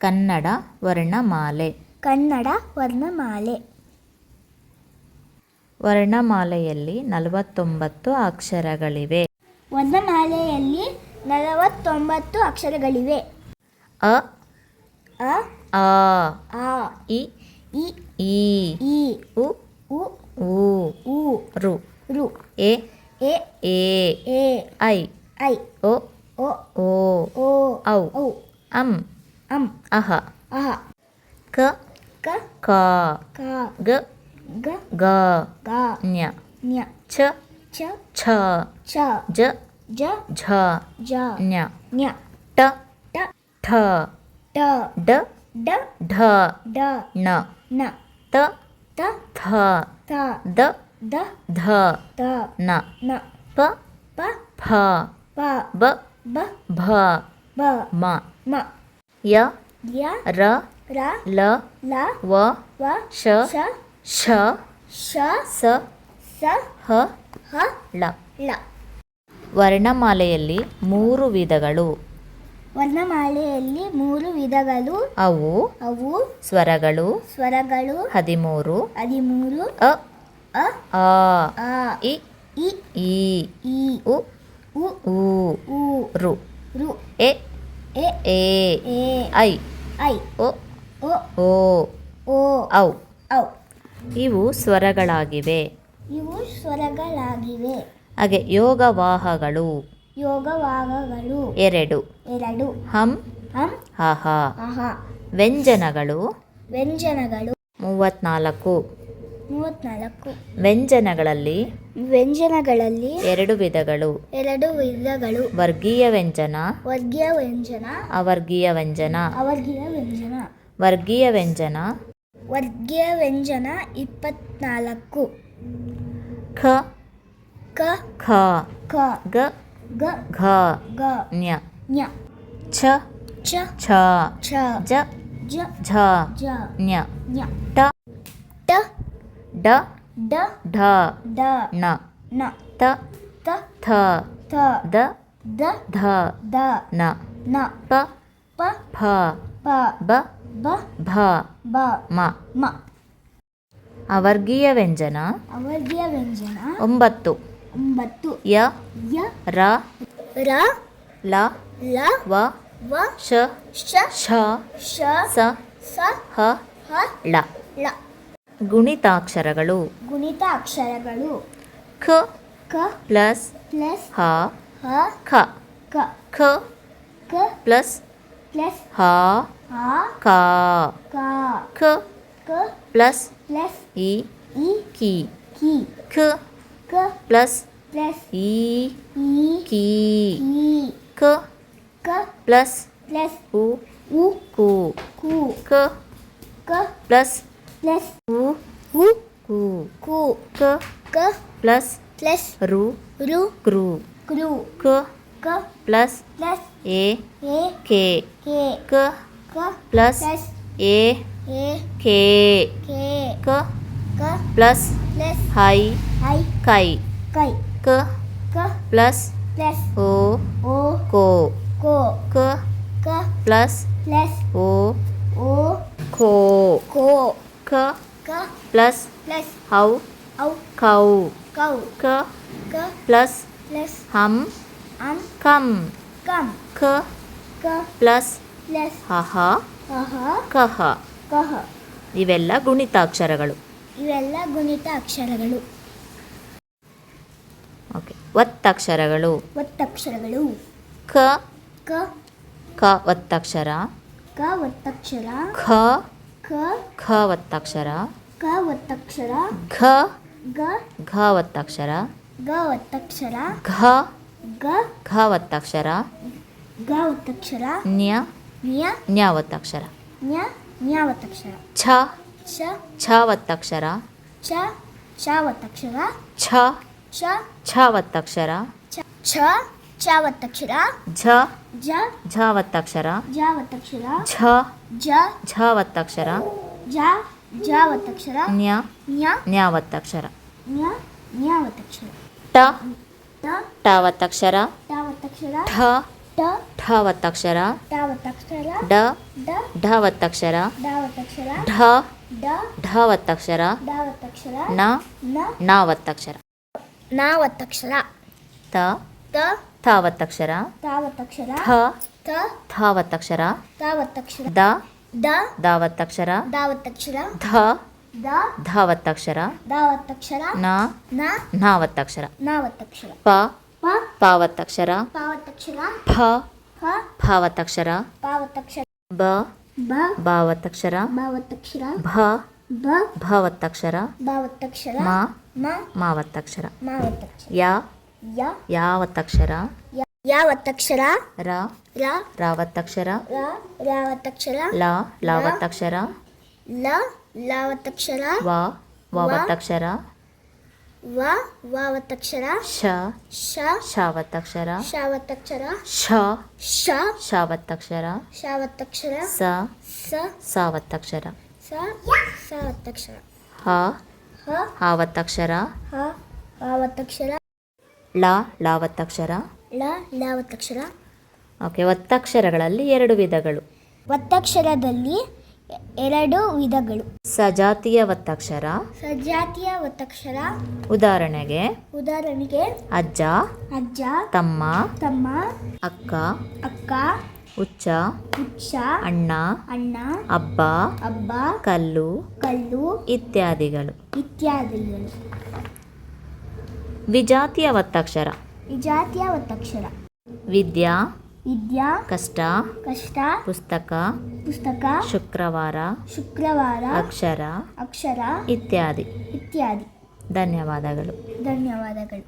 ಕನ್ನಡ ವರ್ಣಮಾಲೆ. ಕನ್ನಡ ವರ್ಣಮಾಲೆ. ವರ್ಣಮಾಲೆಯಲ್ಲಿ ನಲವತ್ತೊಂಬತ್ತು ಅಕ್ಷರಗಳಿವೆ. ವರ್ಣಮಾಲೆಯಲ್ಲಿ ನಲವತ್ತೊಂಬತ್ತು ಅಕ್ಷರಗಳಿವೆ. ಅ ಅ ಆ ಆ ಇ ಇ ಈ ಈ ಉ ಉ ಊ ಉ ರು ರು ಎ ಎ ಎ ಎ ಐ ಐ ಓ ಓ ಓ ಓ ಔ ಔ ಅಂ ಅಂ ಅಹ ಅಹ ಕ ಕ ಕ ಕ ಗ ಗ ಗ ಗ ನ್ಯ ನ್ಯ ಛ ಛ ಛ ಛ ಜ ಜ ಝ ಜ ನ್ಯ ನ್ಯ ಟ ಟ ಠ ಟ ಡ ಡ ಢ ಡ ಣ ನ ತ ತ ಥ ತ ದ ದ ಧ ತ ನ ನ ಪ ಪ ಫ ಪ ಬ ಬ ಭ ಬ ಮ ಮ ಯ ಯ ರ ರ ಲ ಲ ವ ವ ಶ ಶ ಶ ಶ ಸ ಸ ಹ ಹ ಳ. ಲ ವರ್ಣಮಾಲೆಯಲ್ಲಿ ಮೂರು ವಿಧಗಳು. ವರ್ಣಮಾಲೆಯಲ್ಲಿ ಮೂರು ವಿಧಗಳು. ಅವು ಅವು ಸ್ವರಗಳು. ಸ್ವರಗಳು. ಹದಿಮೂರು. ಹದಿಮೂರು. ಅ ಅ ಆ ಆ ಇ ಇ ಈ ಈ ಉ ಉ ರು. ರು. ಎ ಎ ಎ ಎ ಐ ಐ ಒ ಒ ಓ ಓ ಔ ಔ ಇವು ಸ್ವರಗಳಾಗಿವೆ. ಇವು ಸ್ವರಗಳಾಗಿವೆ. ಹಾಗೆ ಯೋಗವಾಹಗಳು. ಯೋಗವಾಗಗಳು ಎರಡು. ಎರಡು. ಹಂ. ಹಂ. ಹಾ ಹಾ ವ್ಯಂಜನಗಳು. ವ್ಯಂಜನಗಳು. ಮೂವತ್ನಾಲ್ಕು. ಮೂವತ್ನಾಲ್ಕು. ವ್ಯಂಜನಗಳಲ್ಲಿ ವ್ಯಂಜನಗಳಲ್ಲಿ ಎರಡು ವಿಧಗಳು. ಎರಡು ವಿಧಗಳು. ವರ್ಗೀಯ ವ್ಯಂಜನ ವರ್ಗೀಯ ವ್ಯಂಜನ ಅವರ್ಗೀಯ ವ್ಯಂಜನ ಅವರ್ಗೀಯ ವ್ಯಂಜನ. ವರ್ಗೀಯ ವ್ಯಂಜನ ವರ್ಗೀಯ ವ್ಯಂಜನ ಇಪ್ಪತ್ನಾಲ್ಕು. ಖ ಕ ಖ ಕ ಗ ಗ ಘ ಗ ನ್ಯ. ಞ ಛ ಛ ಛ ಛ ಜ ಜ ಝ ನ್ಯ ಟ. ಡ ಡ ಢ ಡ ಣ ನ ತ ತ ಥ ಥ ದ ದ ಧ ದ ನ ನ ಪ ಪ ಫ ಪ ಬ ಬ ಭ ಬ ಮ. ಮ. ಅವರ್ಗೀಯ ವ್ಯಂಜನ ಅವರ್ಗೀಯ ವ್ಯಂಜನ ಒಂಬತ್ತು. ಒಂಬತ್ತು. ಯ ಯ ರ ರ ಲ ಲ ವ ವ ಶ ಶ ಶ ಶ ಸ ಸ ಹ ಹ ಲ ಳ. ಗುಣಿತಾಕ್ಷರಗಳು ಗುಣಿತಾಕ್ಷರಗಳು ಖ ಕ ಪ್ಲಸ್ ಪ್ಲಸ್ ಹ ಹ ಖ ಕ ಖ ಕ ಪ್ಲಸ್ ಪ್ಲಸ್ ಹ ಹ ಕ ಕ ಖ ಕ ಪ್ಲಸ್ ಪ್ಲಸ್ ಇ ಇ ಕಿ ಕಿ ಖ ಕ ಪ್ಲಸ್ ಪ್ಲಸ್ ಇ ಇ ಕಿ ಇ ಕ ಕ ಪ್ಲಸ್ ಪ್ಲಸ್ ಉ ಉ ಕು ಕು ಕ ಕ ಪ್ಲಸ್ ಪ್ಲಸ್ ಉ ಉ ಕು ಕು ಕ ಕ ಪ್ಲಸ್ ಪ್ಲಸ್ ರು ರು ಕ್ರು ಕ್ರು ಕ ಕ ಪ್ಲಸ್ ಪ್ಲಸ್ ಎ ಎ ಕೆ ಕೆ ಕ ಕ ಪ್ಲಸ್ ಪ್ಲಸ್ ಎ ಎ ಕೆ ಕೆ ಕ ಕ ಪ್ಲಸ್ ಪ್ಲಸ್ ಹೈ ಐ ಕೈ ಕೈ ಕ ಕ ಪ್ಲಸ್ ಪ್ಲಸ್ ಓ ಓ ಕೋ ಕೋ ಕ ಕ ಪ್ಲಸ್ ಪ್ಲಸ್ ಓ ಓ ಖೋ ಕೋ ಕ ಕ ಪ್ಲಸ್ ಪ್ಲಸ್ ಹೌ ಔ ಕೌ ಕೌ ಕ ಕ ಪ್ಲಸ್ ಪ್ಲಸ್ ಹಂ ಕಂ ಕಂ ಕ ಕ ಪ್ಲಸ್ ಪ್ಲಸ್ ಹಹ ಕಹ ಕಹ ಇವೆಲ್ಲ ಗುಣಿತಾಕ್ಷರಗಳು. ಇವೆಲ್ಲ ಗುಣಿತಾಕ್ಷರಗಳು. ಓಕೆ ಒತ್ತಕ್ಷರಗಳು. ಒತ್ತಕ್ಷರಗಳು. ಕ ಕ ಕ ಒತ್ತಕ್ಷರ. ಕ ಒತ್ತಕ್ಷರ. ಖ ಕ ಖ ಒತ್ತಕ್ಷರ ಕ ಒತ್ತಕ್ಷರ ಘ ಗ ಘ ಒತ್ತಕ್ಷರ ಗ ಒತ್ತಕ್ಷರ ಘ ಗ ಘ ಒತ್ತಕ್ಷರ ಗ ಒತ್ತಕ್ಷರ ನ್ಯ ನ್ಯ ನ್ಯ ಒತ್ತಕ್ಷರ ನ್ಯ ನ್ಯ ಒತ್ತಕ್ಷರ ಛ ಛ ಛ ಒತ್ತಕ್ಷರ ಛ ಛ ಒತ್ತಕ್ಷರ ಛ ಛ ಛ ಒತ್ತಕ್ಷರ ಛ ಛ ಛ ಒತ್ತಕ್ಷರ ಝ. ಜ ಝ. ಒತ್ತಕ್ಷರ ಜ ಒತ್ತಕ್ಷರ ಝ. ಜ ಝ. ಒತ್ತಕ್ಷರ ಜ ಜ ಒತ್ತಕ್ಷರ ನ್ಯ. ನ್ಯ. ನ್ಯ ಒತ್ತಕ್ಷರ ನ್ಯ. ನ್ಯ ಒತ್ತಕ್ಷರ ಟ. ಟ. ಟ ಒತ್ತಕ್ಷರ ಟ ಒತ್ತಕ್ಷರ ಠ. ಟ ಟ ಢ ಒತ್ತಕ್ಷರ ಟ ಒತ್ತಕ್ಷರ ಡ. ಡ. ಢ ಒತ್ತಕ್ಷರ ಡ ಒತ್ತಕ್ಷರ ಢ. ಡ. ಢ ಒತ್ತಕ್ಷರ ಡ ಒತ್ತಕ್ಷರ ನ. ನ. ನ ಒತ್ತಕ್ಷರ ನ ಒತ್ತಕ್ಷರ ತ. ತ. ಥಾವತ್ತಕ್ಷರ ತ ಒತ್ತಕ್ಷರ ಥ. ತ. ಥಾವತ್ತಕ್ಷರ ದ. ದ. ದಾವತ್ತಕ್ಷರ ದಾವತ್ತಕ್ಷರ ಧ. ದ. ಧಾವತ್ತಕ್ಷರ. ದಾವತ್ತಕ್ಷರ ನ. ನ. ನಾವತ್ತಕ್ಷರ. ನಾವತ್ತಕ್ಷರ. ಪ. ಪ. ಪಾವತ್ತಕ್ಷರ. ಪಾವತ್ತಕ್ಷರ. ಫ ಫ ಭಾವತ್ತಕ್ಷರ. ಪಾವತ್ತಕ್ಷರ. ಬ. ಬ. ಭಾವತ್ತಕ್ಷರ. ಭಾವತ್ತಕ್ಷರ. ಭ. ಬ. ಭಾವತ್ತಕ್ಷರ. ಭಾವತ್ತಕ್ಷರ. ಮ. ಮ. ಮಾವತ್ತಕ್ಷರ. ಮಾವತ್ತಕ್ಷರ. ಯ. ಯ ಯಾ ಒತ್ತಕ್ಷರ ಯ ಯ ಒತ್ತಕ್ಷರ ರ ರ ರ ಒತ್ತಕ್ಷರ ರ ರ ಒತ್ತಕ್ಷರ ಲ ಲ ಒತ್ತಕ್ಷರ ಲ ಲ ಒತ್ತಕ್ಷರ ವ ವ ವ. ಒತ್ತಕ್ಷರ ವ ವ ಒತ್ತಕ್ಷರ ಶ ಶ ಶ ಒತ್ತಕ್ಷರ ಶ ಶ ಶ ಶ ಒತ್ತಕ್ಷರ ಶ ಒತ್ತಕ್ಷರ ಸ ಸ ಸ ಒತ್ತಕ್ಷರ ಸ ಸ ಒತ್ತಕ್ಷರ ಹ ಹ ಒತ್ತಕ್ಷರ ಹ ಒತ್ತಕ್ಷರ ಳ ಲ ಒತ್ತಕ್ಷರ ಲ ಲ ಒತ್ತಕ್ಷರ ಓಕೆ ಒತ್ತಕ್ಷರಗಳಲ್ಲಿ ಎರಡು ವಿಧಗಳು. ಒತ್ತಕ್ಷರದಲ್ಲಿ ಎರಡು ವಿಧಗಳು. ಸಜಾತಿಯ ಒತ್ತಕ್ಷರ ಸಜಾತಿಯ ಒತ್ತಕ್ಷರ ಉದಾಹರಣೆಗೆ ಉದಾಹರಣೆಗೆ ಅಜ್ಜ. ಅಜ್ಜ. ತಮ್ಮ. ತಮ್ಮ. ಅಕ್ಕ. ಅಕ್ಕ. ಉಚ್ಚ ಹುಚ್ಚ. ಅಣ್ಣ. ಅಣ್ಣ. ಅಬ್ಬ. ಅಬ್ಬ. ಕಲ್ಲು. ಕಲ್ಲು. ಇತ್ಯಾದಿಗಳು. ಇತ್ಯಾದಿಗಳು. ವಿಜಾತಿಯ ಒತ್ತಕ್ಷರ ವಿಜಾತಿಯ ಒತ್ತಕ್ಷರ ವಿದ್ಯಾ ವಿದ್ಯಾ ಕಷ್ಟ ಕಷ್ಟ ಪುಸ್ತಕ ಪುಸ್ತಕ ಶುಕ್ರವಾರ ಶುಕ್ರವಾರ ಅಕ್ಷರ ಅಕ್ಷರ ಇತ್ಯಾದಿ. ಇತ್ಯಾದಿ. ಧನ್ಯವಾದಗಳು. ಧನ್ಯವಾದಗಳು.